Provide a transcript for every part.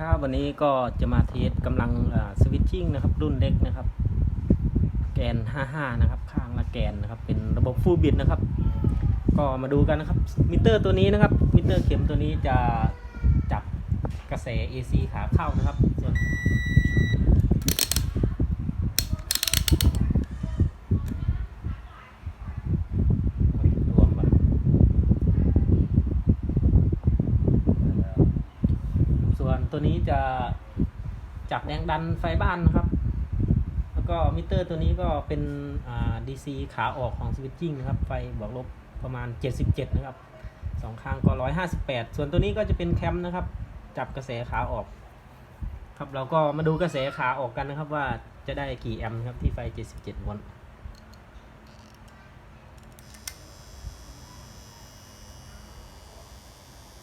ครับวันนี้ก็จะมาเทสกำลังสวิตชิ่งนะครับ รุ่นเล็กนะครับ แกน 55 นะครับ ข้างละแกนนะครับ เป็นระบบฟูลบิดนะครับ ก็มาดูกันนะครับ มิเตอร์ตัวนี้นะครับ มิเตอร์เข็มตัวนี้จะจับกระแส AC ขาเข้านะครับส่วนรวมก่อนส่วน ตัวนี้จะจับแรงดันไฟบ้านนะครับ แล้วก็มิเตอร์ตัวนี้ก็เป็นอ่า DC ขาออกของสวิตชิ่งนะครับ ไฟบวกลบประมาณ 77 นะครับสองข้างก็ 158 ส่วนตัวนี้ก็จะเป็นแคมนะครับ จับกระแสขาออก ครับเราก็มาดูกระแสขาออกกันนะครับว่าจะได้กี่แอมป์ครับที่ไฟ 77 โวลต์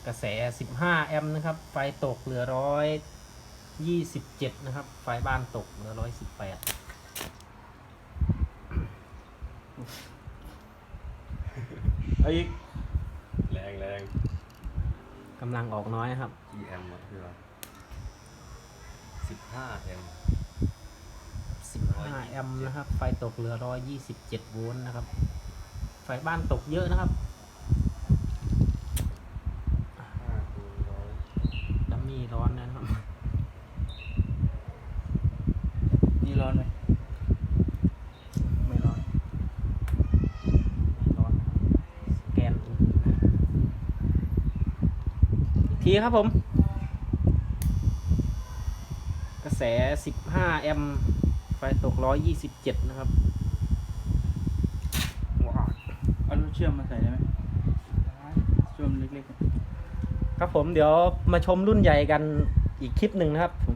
กระแส 15 แอมป์นะครับ ไฟตกเหลือ127นะครับ ไฟบ้านตกเหลือ118เอาอีกแรงแรงกำลังออกน้อยครับ กี่แอมป์วะพี่วะสิบห้าแอมป์15แอมป์นะครับ ไฟตกเหลือ127โวลต์นะครับ ไฟบ้านตกเยอะนะครับ ห้าคูณร้อย ดัมมี่ร้อนนะครับ นี่ร้อนไหมไม่ร้อนร้อนสแกนอีกทีครับผม กระแส 15 แอมป์ไฟตก 127 นะครับว้าวเอาลูกเชื่อมมาใส่ได้ไหมเชื่อมเล็กๆ ครับผมเดี๋ยวมาชมรุ่นใหญ่กันอีกคลิปหนึ่งนะครับผม